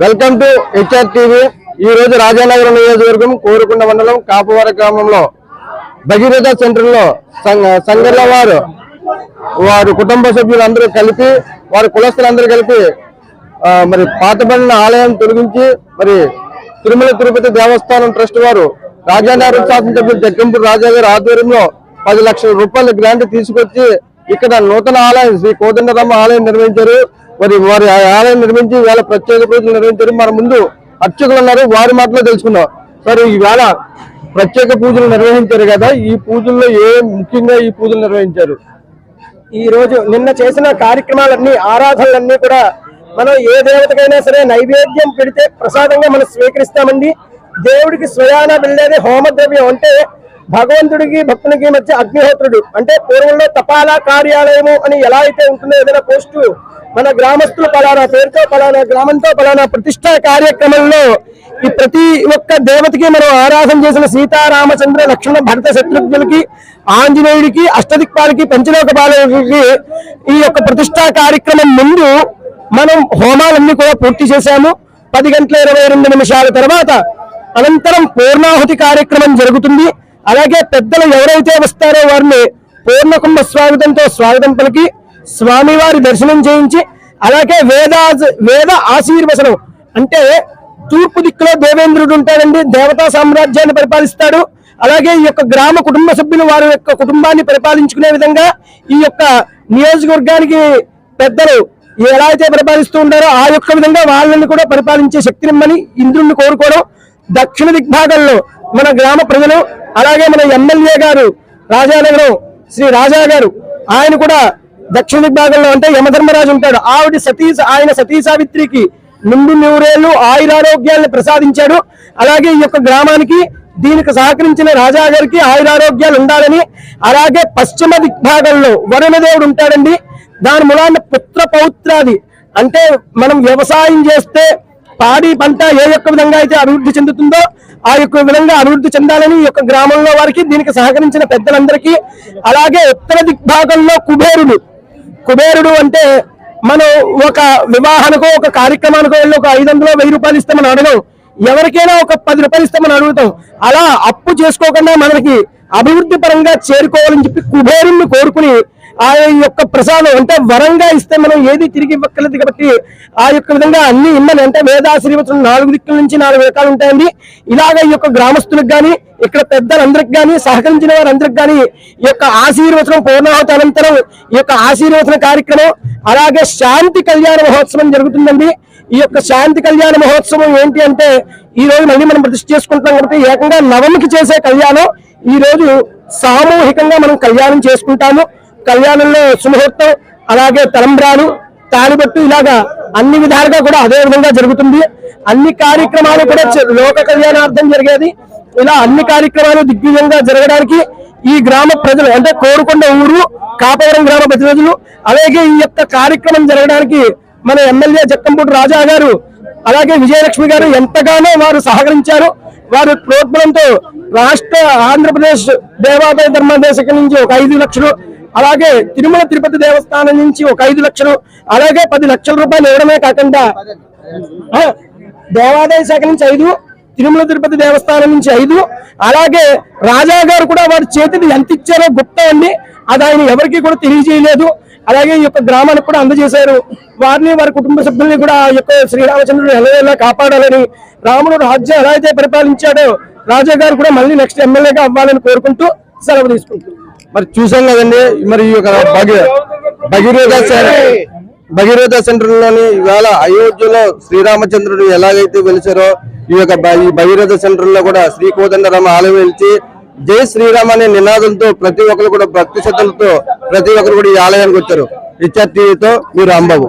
Welcome to HR TV. ఈ రోజు రాజానగరం నియోజకవర్గం కోరుకుండ మండలం కాపువర గ్రామంలో భగీరథ సెంటర్లో సంగర్ల వారు వారి కుటుంబ సభ్యులందరూ కలిపి వారి కులస్తులందరూ కలిపి మరి పాతబడిన ఆలయం తొలగించి మరి తిరుమల తిరుపతి దేవస్థానం ట్రస్ట్ వారు రాజానగరం శాసనసభ్యులు జగ్గంపూడి రాజా గారి ఆధ్వర్యంలో పది లక్షల రూపాయల గ్రాంట్ తీసుకొచ్చి ఇక్కడ నూతన ఆలయం శ్రీ కోదండరామ్మ ఆలయం నిర్మించారు మరి వారి ఆ ఆలయం నిర్మించి ఇవాళ ప్రత్యేక పూజలు నిర్వహించారు మన ముందు అర్చకులు ఉన్నారు వారి మాటలో తెలుసుకుందాం సరే ఈవేళ ప్రత్యేక పూజలు నిర్వహించారు కదా ఈ పూజల్లో ఏ ముఖ్యంగా ఈ పూజలు నిర్వహించారు? ఈ రోజు నిన్న చేసిన కార్యక్రమాలన్నీ ఆరాధనలన్నీ కూడా మనం ఏ దేవతకైనా సరే నైవేద్యం పెడితే ప్రసాదంగా మనం స్వీకరిస్తామండి. దేవుడికి స్వయాన వెళ్ళేది హోమద్రవ్యం అంటే భగవంతుడికి భక్తునికి మధ్య అగ్నిహోత్రుడు. అంటే పూర్వంలో తపాలా కార్యాలయము అని ఎలా అయితే ఉంటుందో ఏదైనా పోస్టు మన గ్రామస్తులు పలానా పేరుతో పలానా గ్రామంతో పలానా ప్రతిష్టా కార్యక్రమంలో ఈ ప్రతి ఒక్క దేవతకి మనం ఆరాధన చేసిన సీతారామచంద్ర లక్ష్మణ భరత శత్రుఘ్నులకి ఆంజనేయుడికి అష్టదిక్పాలకి పంచలోక బాలకి ఈ యొక్క ప్రతిష్టా కార్యక్రమం ముందు మనం హోమాలన్నీ కూడా పూర్తి చేశాము. పది గంటల ఇరవై రెండు నిమిషాల తర్వాత అనంతరం పూర్ణాహుతి కార్యక్రమం జరుగుతుంది. అలాగే పెద్దలు ఎవరైతే వస్తారో వారిని పూర్ణకుంభ స్వాగతంతో స్వాగతం పలికి స్వామివారి దర్శనం చేయించి అలాగే వేద వేద ఆశీర్వచనం అంటే తూర్పు దిక్కులో దేవేంద్రుడు ఉంటాడండి దేవతా సామ్రాజ్యాన్ని పరిపాలిస్తాడు. అలాగే ఈ యొక్క గ్రామ కుటుంబ సభ్యులు వారి యొక్క కుటుంబాన్ని పరిపాలించుకునే విధంగా ఈ యొక్క నియోజకవర్గానికి పెద్దలు ఎలా అయితే పరిపాలిస్తూ ఉంటారో ఆ యొక్క విధంగా వాళ్ళని కూడా పరిపాలించే శక్తినిమ్మని ఇంద్రుణ్ణి కోరుకోవడం దక్షిణ దిగ్భాగంలో మన గ్రామ ప్రజలు అలాగే మన ఎమ్మెల్యే గారు రాజానగరం శ్రీ రాజా గారు ఆయన కూడా దక్షిణ విభాగంలో అంటే యమధర్మరాజు ఉంటాడు. ఆవిడ సతీ ఆయన సతీ సావిత్రికి నిండు నూరేళ్ళు ఆయురారోగ్యాలను ప్రసాదించాడు. అలాగే ఈ యొక్క గ్రామానికి దీనికి సహకరించిన రాజా గారికి ఆయురారోగ్యాలు ఉండాలని అలాగే పశ్చిమ దిగ్భాగంలో వరుణదేవుడు ఉంటాడండి. దాని మూలాన పుత్ర పౌత్రాది. అంటే మనం వ్యవసాయం చేస్తే పాడి పంట ఏ యొక్క విధంగా అయితే అభివృద్ధి చెందుతుందో ఆ యొక్క విధంగా అభివృద్ధి చెందాలని ఈ యొక్క గ్రామంలో వారికి దీనికి సహకరించిన పెద్దలందరికీ అలాగే ఉత్తర దిగ్భాగంలో కుబేరుడు. కుబేరుడు అంటే మనం ఒక వివాహానికో ఒక కార్యక్రమానికో వెళ్ళి ఒక ఐదు వందలు వెయ్యి రూపాయలు ఇస్తామని అడగం. ఎవరికైనా ఒక పది రూపాయలు ఇస్తామని అడుగుతాం. అలా అప్పు చేసుకోకుండా మనకి అభివృద్ధి పరంగా చేరుకోవాలని చెప్పి కుబేరుణ్ణి కోరుకుని ఆ యొక్క ప్రసాదం అంటే వరంగా ఇస్తే మనం ఏది తిరిగి ఇవ్వక్కర్లేదు కాబట్టి ఆ యొక్క విధంగా అన్ని ఇమ్మని అంటే వేదాశ్రీవచనం నాలుగు దిక్కుల నుంచి నాలుగు రకాలు ఉంటాయండి. ఇలాగ ఈ యొక్క గ్రామస్తులకు కానీ ఇక్కడ పెద్దలందరికి కానీ సహకరించిన వారందరికి కానీ ఈ యొక్క ఆశీర్వచనం పూర్ణాహత అనంతరం ఈ యొక్క ఆశీర్వచన కార్యక్రమం అలాగే శాంతి కళ్యాణ మహోత్సవం జరుగుతుందండి. ఈ యొక్క శాంతి కళ్యాణ మహోత్సవం ఏంటి అంటే ఈ రోజు మళ్ళీ మనం ప్రతిష్ఠ చేసుకుంటున్నాం కాబట్టి ఏకంగా నవమికి చేసే కళ్యాణం. ఈ రోజు సామూహికంగా మనం కళ్యాణం చేసుకుంటాము. కళ్యాణంలో సుముహూర్తం అలాగే తలంబ్రాలు తాలిబట్టు ఇలాగా అన్ని విధాలుగా కూడా అదే విధంగా జరుగుతుంది. అన్ని కార్యక్రమాలు కూడా లోక కళ్యాణార్థం జరిగేది. ఇలా అన్ని కార్యక్రమాలు దిగ్విజయంగా జరగడానికి ఈ గ్రామ ప్రజలు అంటే కోరుకొండ ఊరు కాపవరం గ్రామ ప్రతినిధులు అలాగే ఈ యొక్క కార్యక్రమం జరగడానికి మన ఎమ్మెల్యే జక్కంపూటి రాజా గారు అలాగే విజయలక్ష్మి గారు ఎంతగానో వారు సహకరించారు. వారు ప్రోత్బలంతో రాష్ట్ర ఆంధ్రప్రదేశ్ దేవాదాయ ధర్మదేశకం నుంచి ఒక ఐదు లక్షలు అలాగే తిరుమల తిరుపతి దేవస్థానం నుంచి ఒక ఐదు లక్షలు అలాగే పది లక్షల రూపాయలు ఇవ్వడమే కాకుండా దేవాదాయ శాఖ నుంచి ఐదు తిరుమల తిరుపతి దేవస్థానం నుంచి ఐదు అలాగే రాజా గారు కూడా వారి చేతిని ఎంత ఇచ్చారో గుప్తం అండి అది ఆయన ఎవరికి కూడా తెలియజేయలేదు. అలాగే ఈ యొక్క గ్రామానికి కూడా అందజేశారు. వారిని వారి కుటుంబ సభ్యుల్ని కూడా ఆ యొక్క శ్రీరామచంద్రుడు ఎలా కాపాడాలని రాముడు రాజ్యం ఎలా అయితే పరిపాలించాడో రాజా గారు కూడా మళ్ళీ నెక్స్ట్ ఎమ్మెల్యేగా అవ్వాలని కోరుకుంటూ సెలవు తీసుకుంటున్నారు మరి చూసాం కదండి మరి ఈ యొక్క భగీ భగీరథ సెంటర్ భగీరథ సెంటర్లోని ఇవాళ అయోధ్యలో శ్రీరామచంద్రుడు ఎలాగైతే వెలిచారో ఈ యొక్క ఈ భగీరథ సెంటర్లో కూడా శ్రీ కోదండరామ ఆలయం వెలిచి జై శ్రీరామ్ అనే నినాదంతో ప్రతి ఒక్కరు కూడా భక్తి శ్రద్ధలతో ప్రతి ఒక్కరు కూడా ఈ ఆలయానికి వచ్చారు. హెచ్ఆర్ టీవీతో మీరు అంబాబు